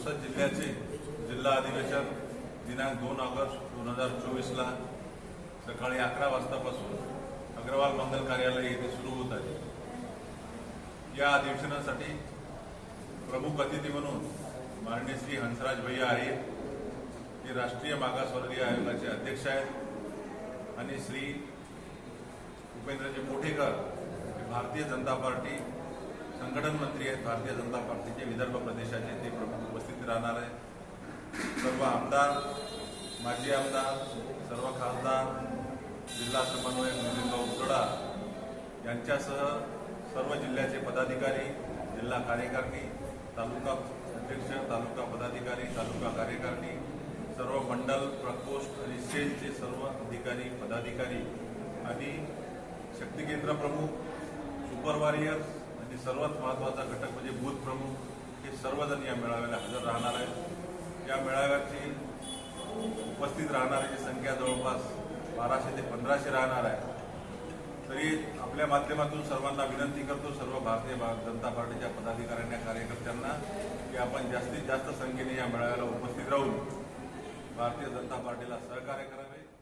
औसा जिल्ह्याचे जिल्हा अधिवेशन दिनांक दोन ऑगस्ट दोन हजार चोवीसला सकाळी अकरा वाजतापासून अग्रवाल मंगल कार्यालय येथे सुरू होत आहे. या अधिवेशनासाठी प्रमुख अतिथी म्हणून माननीय श्री हंसराज भैया आहेत ते राष्ट्रीय मागासवर्गीय आयोगाचे अध्यक्ष आहेत आणि श्री उपेंद्रजी मोठेकर भारतीय जनता पार्टी संघटन मंत्री आहेत भारतीय जनता पार्टीचे विदर्भ प्रदेशाचे ते प्रमुख उपस्थित राहणार आहेत. सर्व आमदार माजी आमदार सर्व खासदार जिल्हा समन्वयक म्हणजे मिलिंद उतडा यांच्यासह सर्व जिल्ह्याचे पदाधिकारी जिल्हा कार्यकारिणी तालुका अध्यक्ष तालुका पदाधिकारी तालुका कार्यकारिणी सर्व मंडल प्रकोष्ठ आणि सेलचे सर्व अधिकारी पदाधिकारी आणि शक्ती केंद्र प्रमुख सुपरवारियर्स आणि सर्वात महत्त्वाचा घटक म्हणजे बूथ प्रमुख हे सर्वजण या मेळाव्याला हजर राहणार आहेत. या मेळाव्याची उपस्थित राहणाऱ्याची संख्या जवळपास बाराशे ते पंधराशे राहणार आहे. तरी आपल्या माध्यमातून सर्वांना विनंती करतो सर्व भारतीय भा- जनता पार्टीच्या पदाधिकाऱ्यांना कार्यकर्त्यांना की आपण जास्तीत जास्त संख्येने या मेळाव्याला उपस्थित राहून भारतीय जनता पार्टीला सहकार्य करावे.